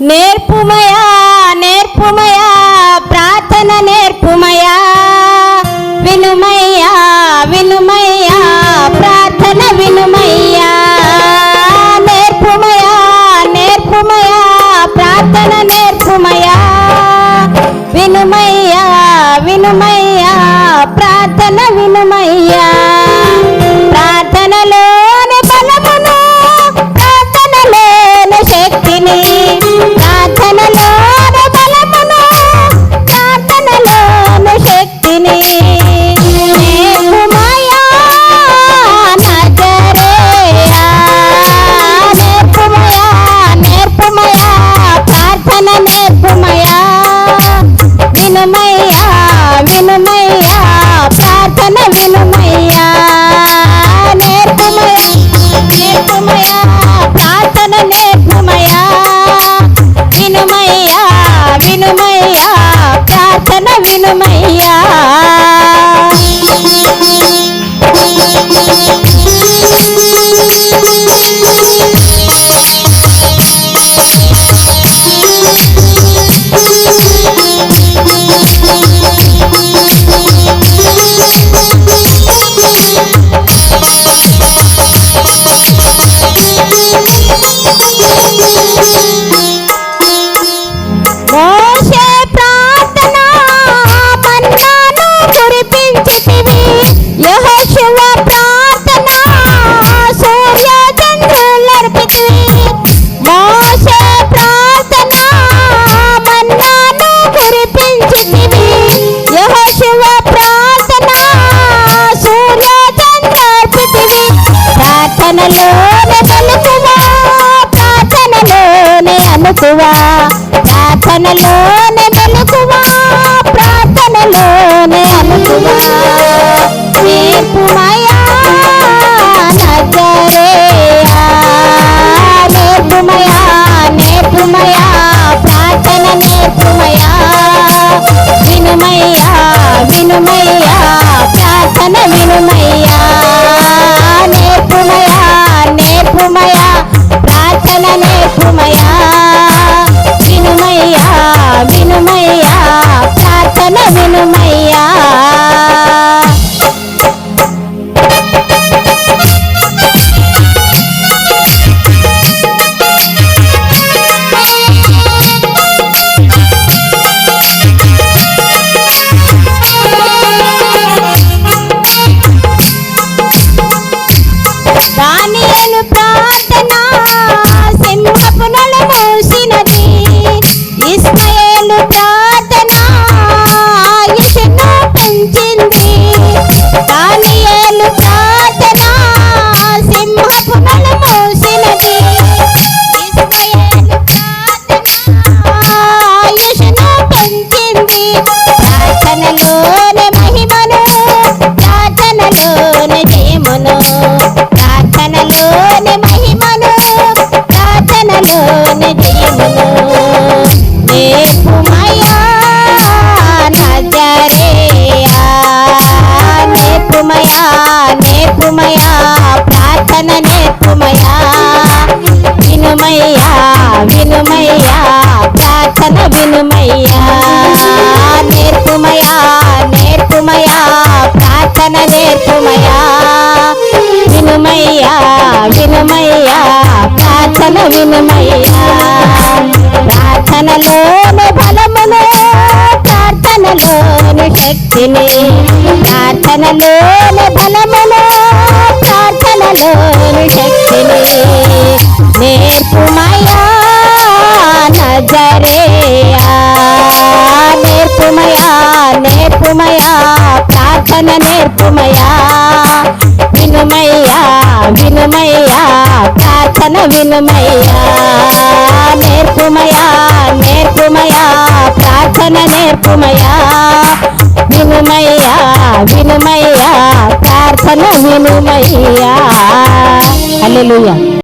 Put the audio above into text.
నేర్పుమయా నేర్పుమయా ప్రార్థన నేర్పుమయా. వినుమయ్యా వినుమయ్యా ప్రార్థన వినుమయ్యా. నేర్పుమయా నేర్పుమయా ప్రార్థన నేర్పుమయా. వినుమయ్యా వినుమయ్యా ప్రార్థన వినుమయ్యా. ప్రార్థనలోనే పలుకువా? ప్రార్థనలోనే అనుకువా ప్రార్థనలోనే పలుకువా? ప్రార్థనలోనే అనుకువా ప్రార్థన వినుమయ్యా వినుమయ్యా ప్రార్థనలోని బలమును ప్రార్థనలోని శక్తిని ప్రార్థనలోని బలమును ప్రార్థనలోని శక్తిని. నేర్పుమయా నజరేయా. నేర్పుమయా నేర్పుమయా ప్రార్థన నేర్పుమయా వినుమయ్యా. నేర్పుమయా నేర్పుమయా ప్రార్థన నేర్పుమయా వినుమయ్యా వినుమయ్యా. ప్రార్థన వినుమయ్యా. అల్లెలుయ్యా